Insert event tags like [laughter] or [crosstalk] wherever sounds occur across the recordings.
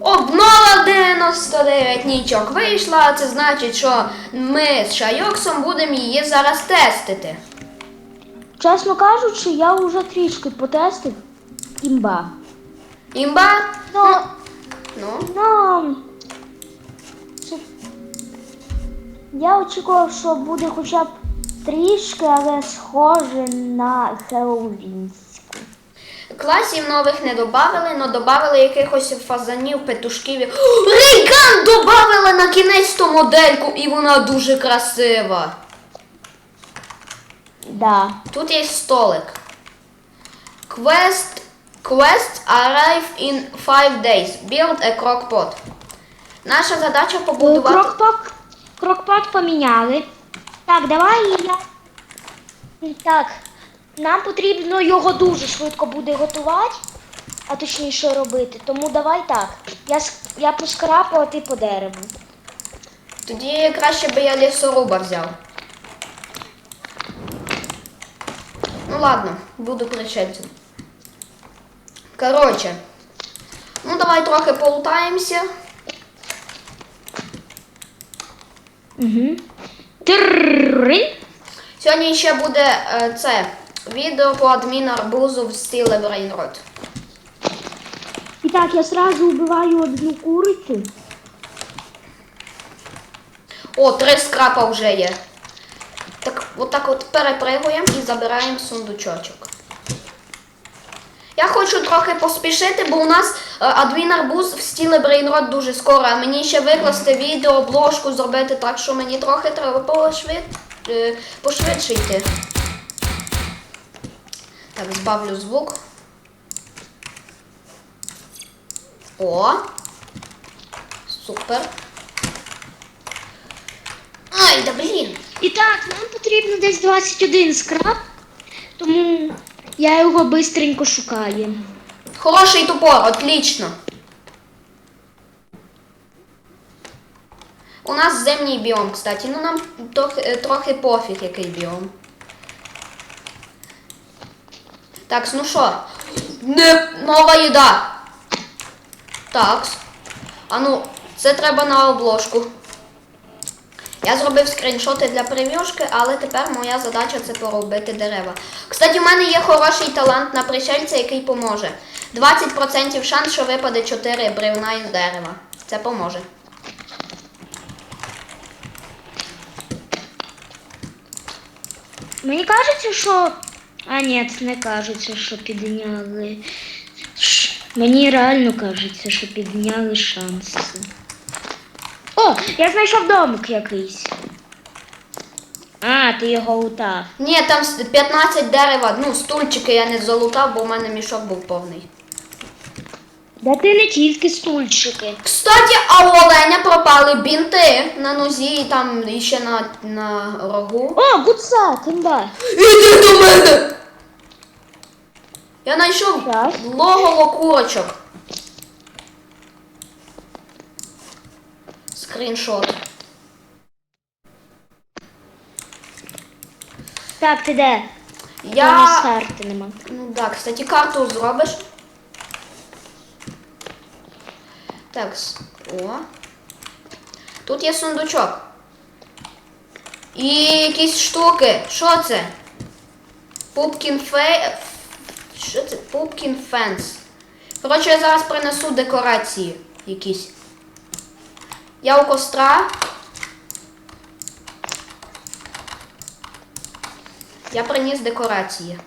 Обнова 99 нічок вийшла, це значить, що ми з Шайоксом будемо її зараз тестити. Чесно кажучи, я вже трішки потестив імба. Імба? Ну, Ну, ну. Я очікував, що буде хоча б трішки, але схоже на Хеллоуінську. Класів нових не додавали, але додавали якихось фазанів, петушків. [gasps] Рейган додавали на кінець ту модельку, і вона дуже красива. Да. Тут є столик. Quest, quest arrive in 5 days. Build a crockpot. Наша задача побудувати. Крокпот, крокпот поміняли. Так, давай я. Так, нам потрібно його дуже швидко буде готувати, а точніше робити. Тому давай так. Я, я поскрапала, ти по дереву. Тоді краще би я лісоруба взяв. Ну ладно, буду пришельцем. Коротше. Ну давай трохи полутаємося. Угу. Сьогодні ще буде це відео по адміну арбузу в Brainrot. І так, я сразу вбиваю одну курицю. О, три скрапа вже є. Так, отак от перепригуємо і забираємо сундучочок. Я хочу трохи поспішити, бо у нас е, адмін арбуз в стілі Брейнрот дуже скоро, а мені ще викласти відео, обложку зробити, так що мені трохи треба пошвид... е, пошвидше йти. Збавлю звук. О! Супер. Ай, да блін! І так, нам потрібно десь 21 скраб, тому я його бистренько шукаю. Хороший топор, отлично. У нас зимній біом, кстати. Ну нам трохи, трохи пофіг, який біом. Так, ну що? Не нова їда. Так. А ну, це треба на обложку. Я зробив скріншоти для прев'юшки, але тепер моя задача це поробити дерева. Кстати, у мене є хороший талант на пришельця, який поможе. 20% шанс, що випаде 4 бревна із дерева. Це поможе. Мені кажеться, що. А ні, не кажеться, що підняли. Ш- Мені реально кажеться, що підняли шанси. О, я знайшов домик якийсь. А, ти його лутав. Ні, там 15 дерева, ну, стульчики я не залутав, бо в мене мішок був повний. Да ти не тільки стульчики. Кстати, а у оленя пропали бінти на нозі і там ще на, на рогу. О, гуца, кимба. Іди до мене! Я знайшов Так. логово курочок. Скріншот. Так, ти де? Я. карти нема. Ну да, кстати, карту зробиш. Так, о. Тут є сундучок. І якісь штуки. Що це? Пупкін фей. Що це? Пупкін фенс. Коротше, я зараз принесу декорації якісь. Я у костра. Я приніс декорації.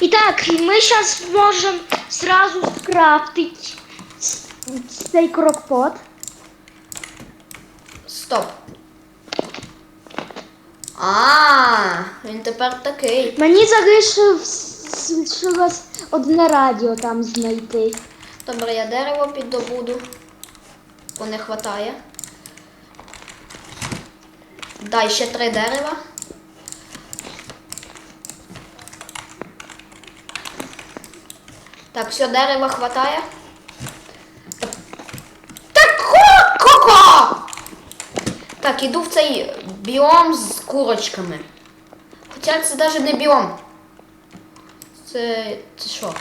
І так, ми зараз можемо сразу скрафтити цей крокпот. Стоп. А, він тепер такий. Мені залишилось одне радіо там знайти. Добре, я дерево піддобуду. Бо не хватає. Дай ще три дерева. Так, все, дерева хватає. Так! Так, іду в цей біом з курочками. Хоча це навіть не біом. Це. це що?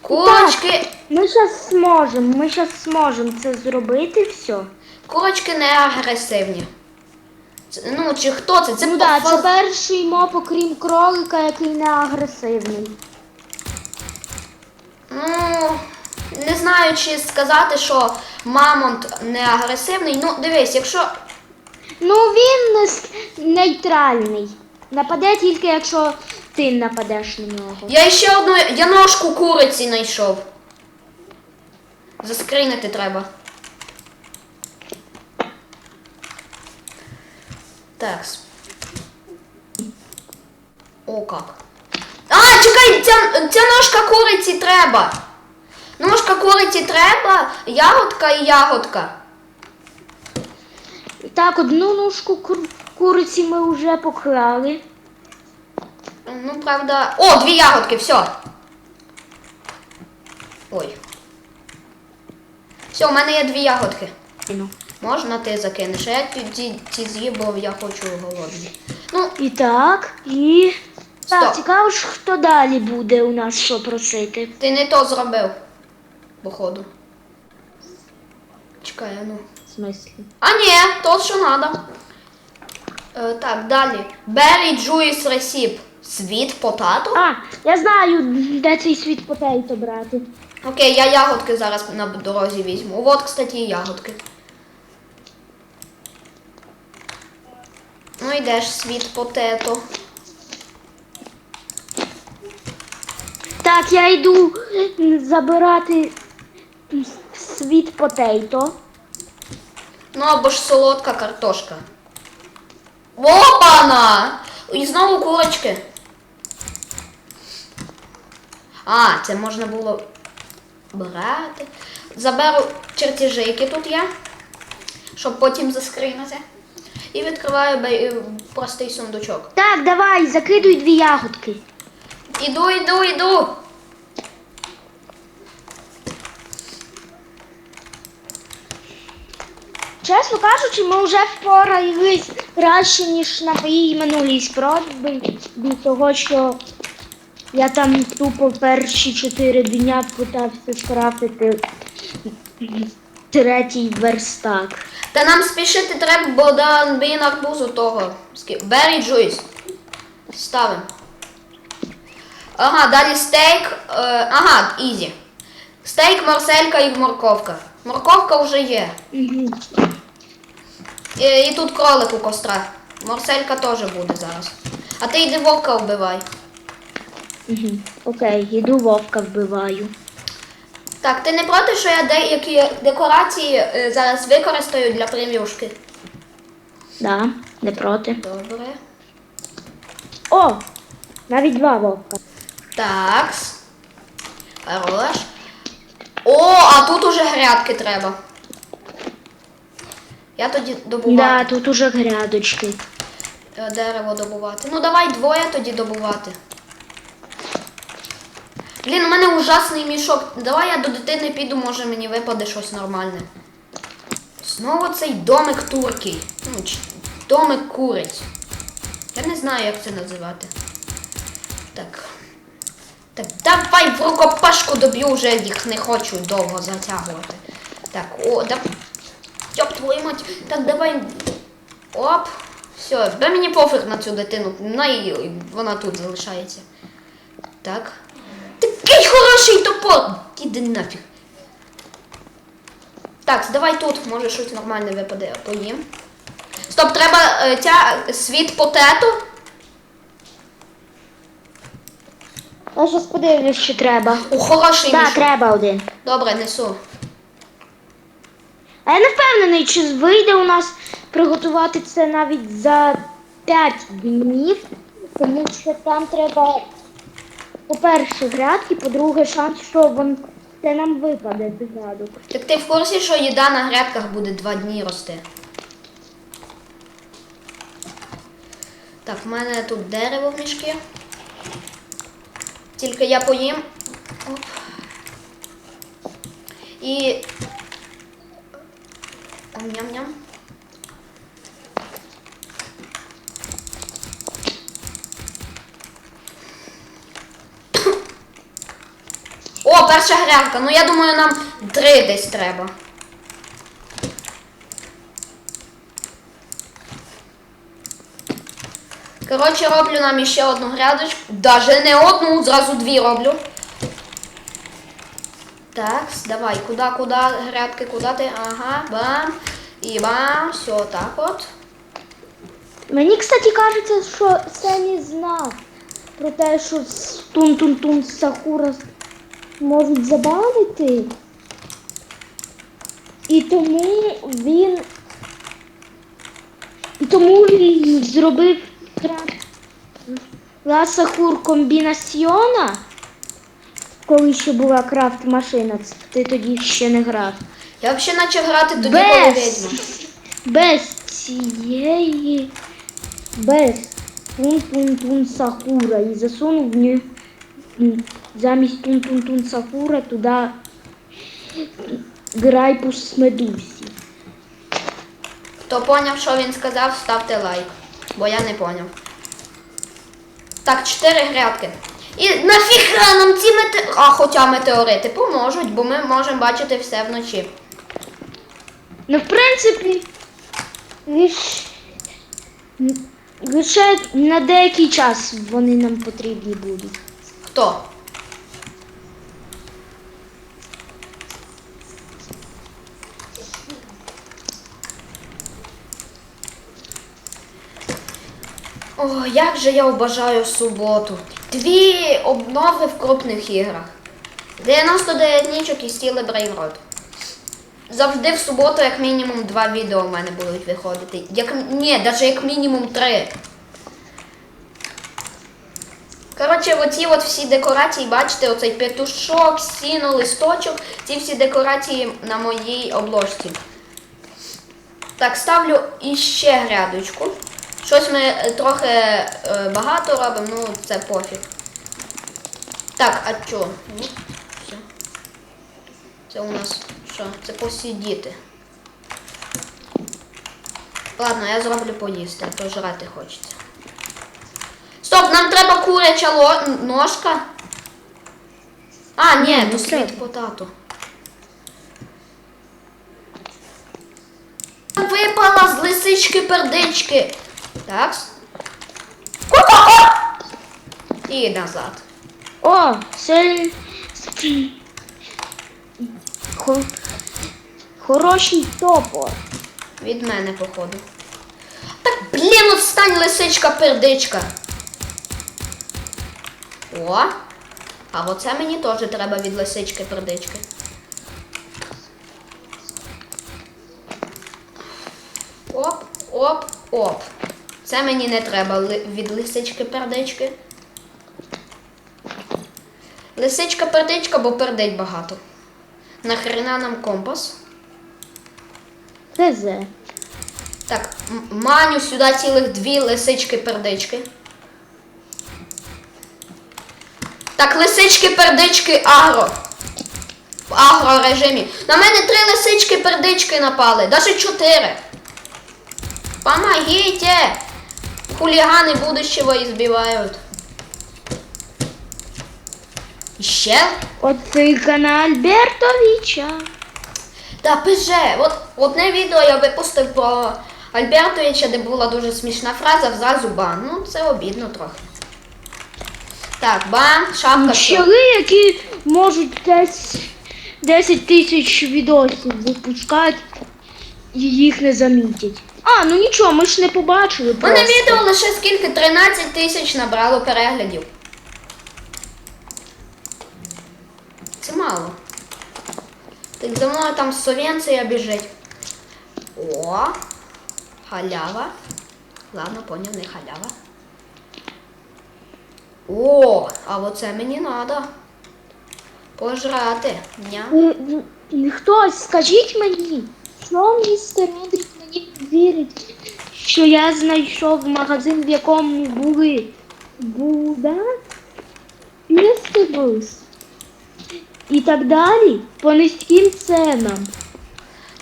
Курочки Ми зараз зможемо, ми зараз зможемо це зробити все. Курочки не агресивні. Це- ну, чи хто це? Це ну так, це перший моб, окрім кролика, який не агресивний. Ну, не знаю, чи сказати, що мамонт не агресивний. Ну, дивись, якщо. Ну він нейтральний. Нападе тільки, якщо ти нападеш на нього. Я ще одну я ножку куриці знайшов. Заскрінити треба. Так. О, как. А, чекай, ця, ця ножка куриці треба. Ножка куриці треба, ягодка і ягодка. Так, одну ножку кур- куриці ми вже поклали. Ну, правда. О, дві ягодки, все. Ой. Все, у мене є дві ягодки. Ну. Можна ти закинеш, а я ті, ті, з'їв, бо я хочу голодний. Ну, І так, і. Так, цікаво ж, хто далі буде у нас що просити. ти не то зробив. Походу. Чекай, а ну. В смислі? А ні, то що надо. Е, так, далі. Berry Juice Recipe. Світ потато? А, я знаю, де цей світ потейто брати. Окей, я ягодки зараз на дорозі візьму. От, кстати, і ягодки. Ну йдеш світ потето. Так, я йду забирати світ потейто. Ну або ж солодка картошка. Опана! І знову курочки. А, це можна було брати. Заберу чертежі, які тут є, щоб потім заскрінити. І відкриваю простий сундучок. Так, давай, закидуй дві ягодки. Іду, іду, іду. Чесно кажучи, ми вже впорались краще, ніж на моїй минулій спробі, того, що я там тупо перші чотири дня питався скрафтити третій верстак. Та нам спішити треба, бо да, блін арбузу того. Berry juice. Ставимо. Ага, далі стейк. Е, ага, ізі. Стейк, морселька і морковка. Морковка вже є. Угу. І, і тут кролик у костра. Морселька теж буде зараз. А ти йди вовка вбивай. Угу. Окей, іду вовка вбиваю. Так, ти не проти, що я деякі декорації е, зараз використаю для прев'юшки? Да, не проти. Добре. О! Навіть два вовка. Такс. Хорош. О, а тут уже грядки треба. Я тоді Да, тут уже грядочки. Е, Дерево добувати. Ну давай двоє тоді добувати. Блін, у мене ужасний мішок. Давай я до дитини піду, може мені випаде щось нормальне. Знову цей домик туркій. Ну, домик куриць. Я не знаю, як це називати. Так. Так, давай в рукопашку доб'ю вже їх не хочу довго затягувати. Так, о, да. Йоп, твою мать. Так, давай. Оп. Все, бе мені пофіг на цю дитину. На і вона тут залишається. Так. Хороший топор! Іди нафіг. Так, давай тут, може щось нормальне випаде, поїм. Стоп, треба е, ця світ потету. Я щас подивлюсь, чи треба. О, хороший Так, мішок. треба один. Добре, несу. А я не впевнений, чи вийде у нас приготувати це навіть за 5 днів, тому що там треба, по-перше, грядки, по-друге, шанс, що вон, це нам випаде з грядок. Так ти в курсі, що їда на грядках буде два дні рости? Так, в мене тут дерево в мішки. Тільки я поїм. Оп. І. Ням-ням. Перша грядка. Ну я думаю, нам три десь треба. Коротше, роблю нам іще одну грядочку. Даже не одну, зразу дві роблю. Так, давай, куди, куди, грядки, куди ти? Ага, бам. І бам, все, так от. Мені, кстати, кажеться, що Сені знав про те, що Тун-Тун-Тун Сакура можуть забавити. І тому він. І тому він зробив крафт Ла Сахур комбінаціона. Коли ще була крафт машина, ти тоді ще не грав. Я взагалі почав грати тоді, коли Без, відьма. без цієї, без тун-тун-тун Сакура і засунув в нього замість тун-тун-тун Сакура туди грайпус медусі. Хто поняв, що він сказав, ставте лайк. Бо я не поняв. Так, чотири грядки. І нафіга нам ці метеорити. А, хоча метеорити поможуть, бо ми можемо бачити все вночі. Ну, в принципі, лиш, лише на деякий час вони нам потрібні будуть. Хто? О, як же я вбажаю суботу. Дві обнови в крупних іграх. 99 нічок і стіли Брейнрод. Завжди в суботу, як мінімум, два відео в мене будуть виходити. Як, ні, навіть як мінімум три. Коротше, оці от всі декорації, бачите, оцей петушок, сіно, листочок, ці всі декорації на моїй обложці. Так, ставлю іще грядочку. Щось ми е, трохи е, багато робимо, ну це пофіг. Так, а що? Ну, все. Це у нас що? Це посидіти. Ладно, я зроблю поїсти, а то жрати хочеться. Стоп, нам треба куряча ло... ножка. А, ні, то не світ потату. Випала з лисички пердички. Так. І назад. О, це Хо... хороший топор. Від мене, походу. Так, блін, от стань лисичка пердичка. О. А оце мені теж треба від лисички пердички. Оп, оп, оп. Це мені не треба від лисички пердички. Лисичка пердичка, бо пердить багато. Нахрена нам компас? ТЗ. Так, маню сюди цілих дві лисички-пердички. Так, лисички-пердички агро. В агро режимі. На мене три лисички-пердички напали, навіть чотири. Помогите! Хулиганы будущего избивают. Ще? Оце канал Альбертовича. Та пиже, от одне відео я випустив про Альбертовича, де була дуже смішна фраза, зразу бан. Ну, це обідно трохи. Так, бан, шапка. Щели, які можуть десь 10 тисяч відосів випускати і їх не замітять. А, ну нічого, ми ж не побачили. Мене просто. відео лише скільки? 13 тисяч набрало переглядів. Це мало. Так за мною там Совєнція біжить. О, халява. Ладно, поняв, не халява. О, а оце мені треба. Пожрати. Ня. Ви- Хтось, скажіть мені, що містер мені вірить, що я знайшов магазин, в якому були Буда, Фестивалс і так далі по низьким ценам.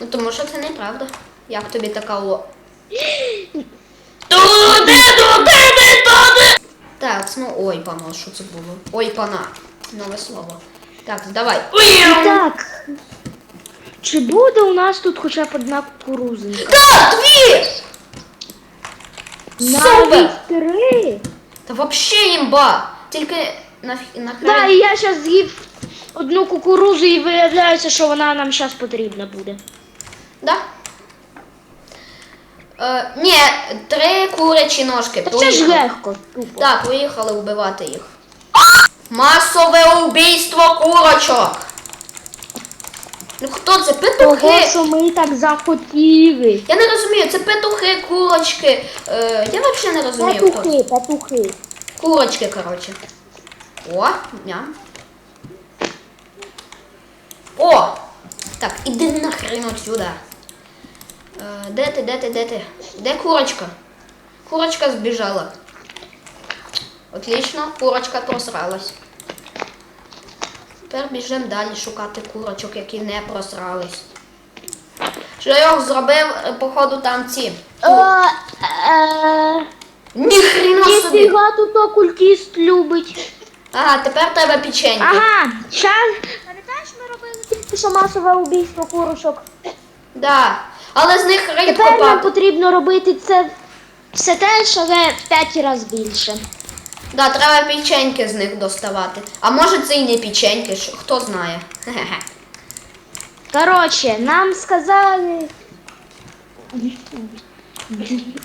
Ну тому що це неправда. Як тобі така ло. Туди, туди, туди! Так, ну ой, пано, що це було? Ой, пана. Нове слово. Так, давай. Так. Чи буде у нас тут хоча б одна кукурузинка? Так, дві! Супер! Навіть три. Та вообще імба! Тільки на, на Да, і я зараз з'їв одну кукурузу і виявляється, що вона нам зараз потрібна буде. Да? Е, ні, три курячі ножки. Так це ж Поїхали. легко. Тупо. Так, поїхали вбивати їх. Масове убійство курочок. Ну хто це? Того, Петухи. що ми так захотіли. Я не розумію, це петухи, курочки. Е, я взагалі не розумію. хто це. Петухи, петухи. Курочки, коротше. О, ням. О! Так, іди нахрен отсюда. Е, де ти, де ти, де ти? Де курочка? Курочка збіжала. Отлично, курочка просралась. Тепер біжимо далі шукати курочок, які не просрались. Шлях зробив, е, походу, там ці. Е, Ніхрена собі! Ніфіга тут окультіст любить. Ага, тепер тебе печеньки. Ага, щас. Пам'ятаєш, ми робили тільки що масове убійство курочок. Да. Але з них рейд Тепер нам копати. потрібно робити це все теж, але в 5 разів більше. Да, треба печеньки з них доставати. А може це і не печеньки, що- хто знає. Коротше, нам сказали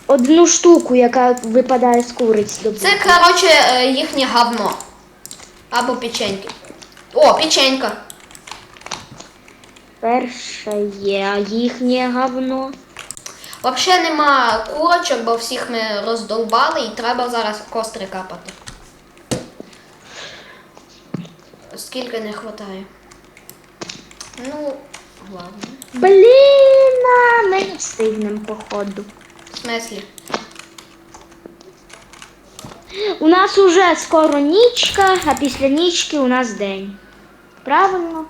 одну штуку, яка випадає з куриць Це, коротше, е, їхнє говно. Або печеньки. О, печенька. Перше є їхнє говно. Взагалі нема курочок, бо всіх ми роздовбали і треба зараз костри капати. Скільки не вистачає? Ну, ладно. Блін, а, ми не встигнемо походу. В смислі? У нас уже скоро нічка, а після нічки у нас день. Правильно?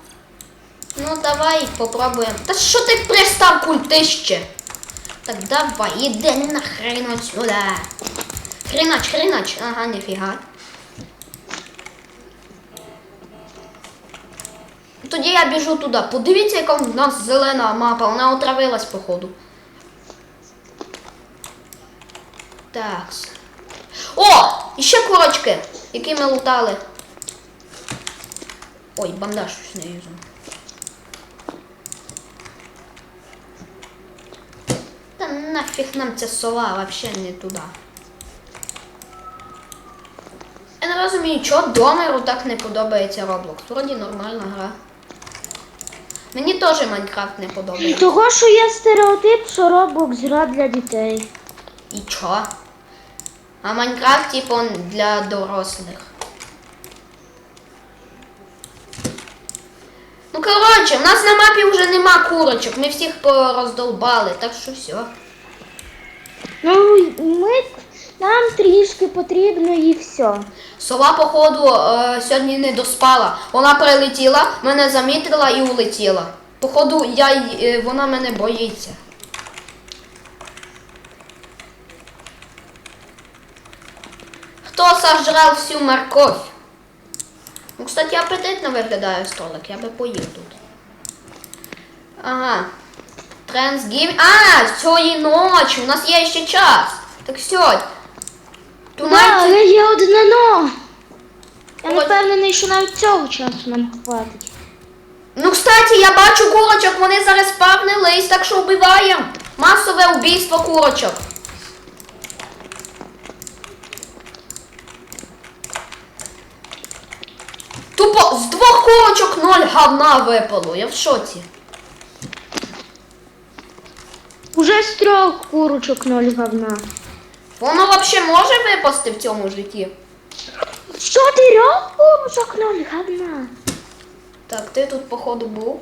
Ну давай попробуємо. Та що ти пристав культище? Так давай, іди нахрен отсюда. Хренач, хренач. Ага, ніфіга. Тоді я біжу туди. Подивіться, яка в нас зелена мапа. Вона отравилась, походу. Такс. О! Іще курочки, які ми лутали. Ой, бандаж щось не юзу. Та нафіг нам ця сова вообще не туди. Я не розумію, чого Домеру так не подобається Roblox. Вроді нормальна гра. Мені теж Майнкрафт не подобається. Того, що є стереотип, що Roblox гра для дітей. І чо? А Майнкрафт, типу, для дорослих. Ну, коротше, в нас на мапі вже нема курочок, ми всіх пороздолбали, так що все. Ну, ми, нам трішки потрібно і все. Сова, походу, е, сьогодні не доспала. Вона прилетіла, мене замітила і улетіла. Походу, я, е, вона мене боїться. Хто сожрав всю морковь? Ну, кстати, апетитно виглядає столик, я би поїв тут. Ага. Трансгів. А, цієї ночі, у нас є ще час. Так сьогодні. Да, але є одне но. Я не Ось. впевнений, що навіть цього часу нам хватить. Ну, кстати, я бачу курочок, вони зараз спавнились, так що вбиваємо. Масове убійство курочок. Тупо з двох курочок ноль говна випало. Я в шоці. Уже з трьох курочок ноль говна. Воно взагалі може випасти в цьому житті? З чотирьох курочок ноль говна. Так, ти тут, походу, був.